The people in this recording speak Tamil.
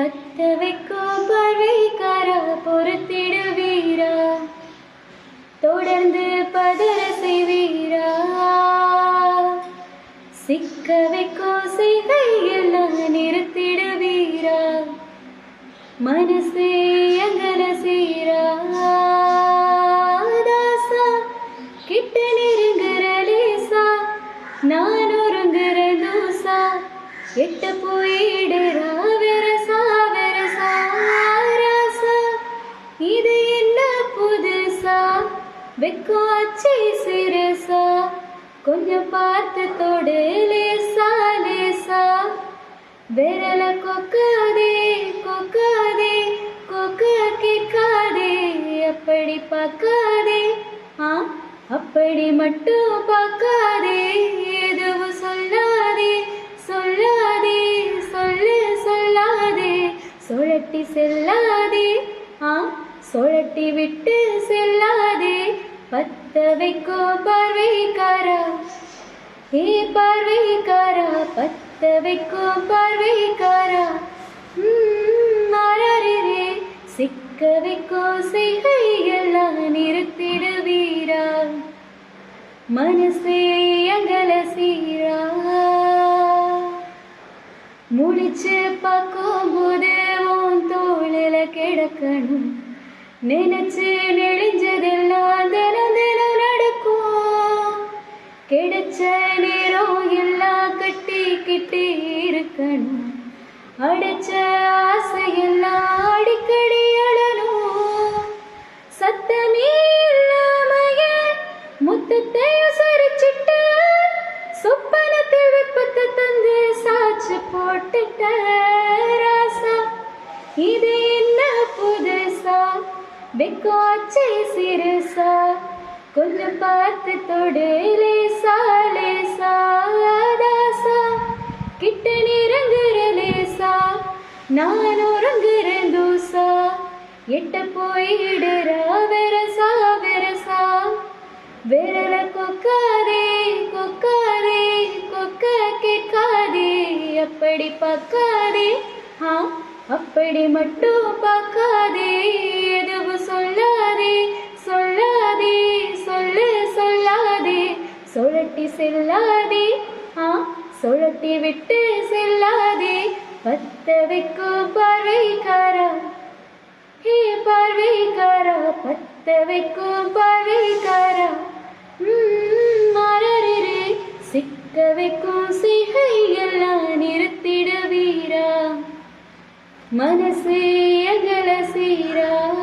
பத்த வைக்கோ பார்வைக்காரா பொறுத்திடுவீரா? தொடர்ந்து பதற செய்வீரா சிக்க வைக்கோ செய்கை எல்லாம் நிறுத்திடுவீரா? மனசே எங்கன சீரா? தாசா கிட்ட நெருங்குற லேசா நான் ஒருங்குற தூசா எட்ட போயிடு வெக்கம் அச்சை சிறுசா கொஞ்சம் பார்த்து தொடு லேசா லேசா. விரல கொக்காதே கொக்காதே கொக்க கேட்காதே அப்படி பார்க்காதே. ஆ அப்படி மட்டும் பார்க்காதே எதுவும் சொல்லாதே சொல்லாதே சொல்லு சொல்லாதே சுழட்டி செல்லாதே. ஆ சுழட்டி விட்டு செல்லாதே. பத்த வைக்கோ பார்வைக்காரா ஏ பார்வைக்காரா பத்த வைக்கும் பார்வைக்காரா ம், ஆராரிரே சிக்க வைக்கும் செய்கையெல்லாம் நிறுத்திடுவீரா. மனசே அங்கல சீரா. முடிச்சு பார்க்கும் போது உன் தோளில கிடக்கணும். நினைச்சு நெளிஞ்சதெல்லாம் தினம் தினம் நடக்கும் கிடைச்ச நேரம் எல்லாம் கட்டிக்கிட்டே இருக்கணும். அடைச்ச ஆசையெல்லாம் அடிக்கடி அழணும் சத்தமே இல்லாமையே முத்தத்தை சரிச்சிட்டு சொப்பனத்தில் வெப்பத்தை தந்து சாச்சு போட்டுட்ட ராசா. இது வெக்கோச்சை சிறுசா கொஞ்சம் பார்த்து தொடு லேசா லேசா தாசா கிட்ட நிறங்குற லேசா நான் உறங்குற தூசா. எட்ட போயிடுறா வெரசா வெரசா. விரல கொக்காதே கொக்காதே கொக்க கேட்காதே அப்படி பக்கா அப்படி மட்டும் பார்க்காதே எதுவும் சொல்லாதே சொல்லாதே சொல்லு சொல்லாதே. சுழட்டி செல்லாதே ஆ சுழட்டி விட்டு செல்லாதே. பத்த வைக்கும் பார்வைக்காரா? ஹே பார்வைக்காரா பத்த வைக்கும் பார்வைக்காரா? ம், சிக்க வைக்கும் சீ मन से अगल सीरा।